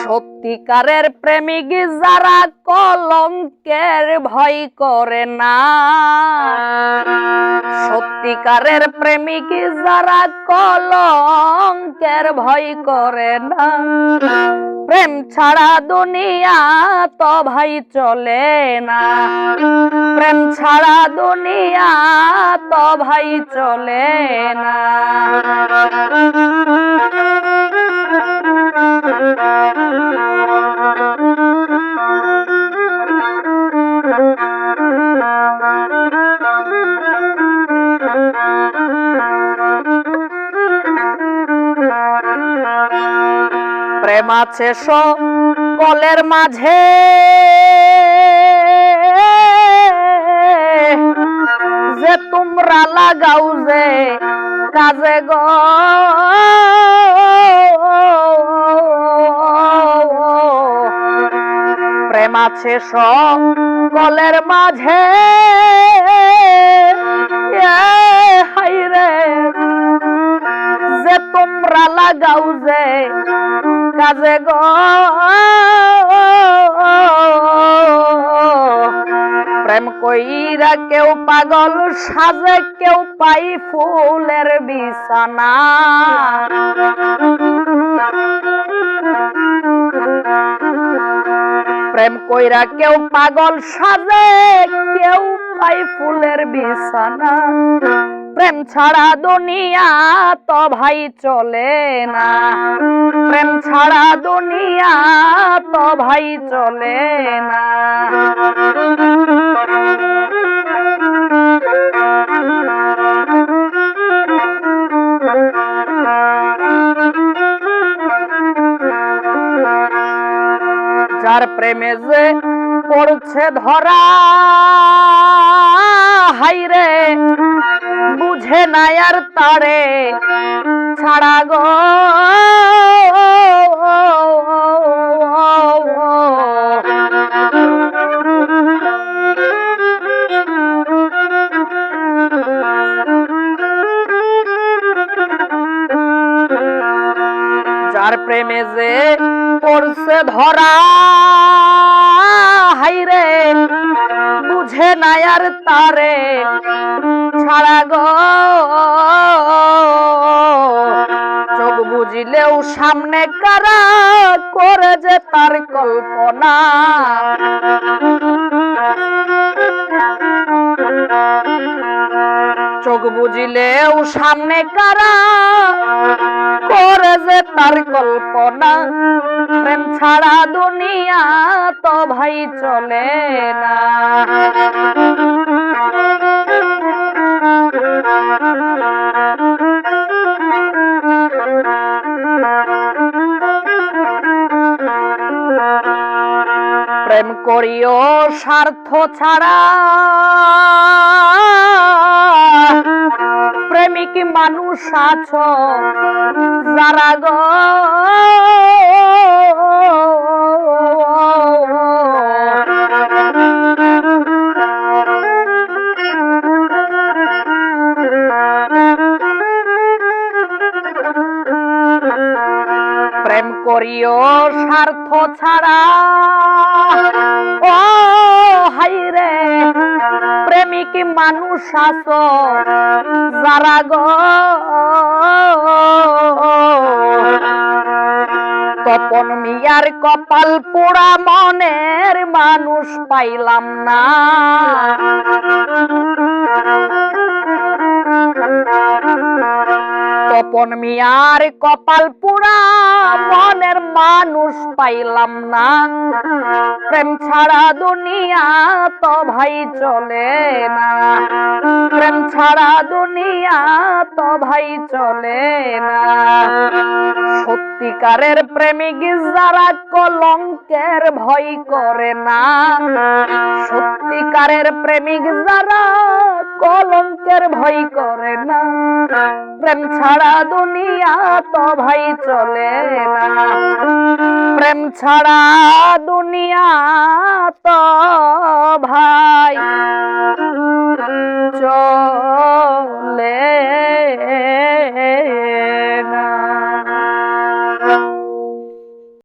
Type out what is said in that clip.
সত্যিকারের প্রেমিক যারা কলঙ্কের ভয় করে না। সত্যিকারের প্রেমিক যারা কলঙ্কের ভয় করে না। প্রেম ছাড়া দুনিয়া তো ভাই চলে না। প্রেম ছাড়া দুনিয়া তো ভাই চলে না। প্রেম আছে কলের মাঝে। যে তোমরা লাগাও যে কাজে গ। প্রেম আছে কলের মাঝে। হাই রে। যে তোমরা লাগাও যে কাজে গ। প্রেম কইরা কেউ পাগল, সাজে কেউ পাই ফুলের বিছানা। প্রেম কইরা কেউ পাগল, সাজে কেউ পাই ফুলের বিছানা। প্রেম ছাড়া দুনিয়া তো ভাই চলে না। প্রেম ছাড়া দুনিয়া তো ভাই চলে না। যার প্রেমে যে পড়ছে ধরা, হাইরে বুঝে নাই আর তারে। ছাড়া গো প্রেমে যে পড়ছে ধরা, হাইরে, বুঝে নাই আর তারে, ছাড়া গো, চোখ বুঝিলেও সামনে কারা করে যে তার কল্পনা। চোখ বুঝিলেও সামনে কারা যে তার কল্পনা প্রেম ছাড়া দুনিয়া তো ভাই চলে না। প্রেম করিও স্বার্থ ছাড়া। প্রেমিক মানুষ আছো যারা গো প্রেম করিও স্বার্থ ছাড়া। ও প্রেমিক মানুষ আছো? যারা গো? তপন মিয়ার কপাল পোড়া মনের মানুষ পাইলাম না। তপন মিয়ার কপাল পোড়া মনের মানুষ পাইলাম না। প্রেম ছাড়া দুনিয়া তো ভাই চলে না। প্রেম ছাড়া দুনিয়া তো ভাই চলে না। সত্যিকারের প্রেমিক যারা কলঙ্কের ভয় করে না, সত্যিকারের প্রেমিক যারা কলঙ্কের ভয় করে না, প্রেম ছাড়া দুনিয়া তো ভাই চলে না। প্রেম ছাড়া দুনিয়া তো ভাই চলে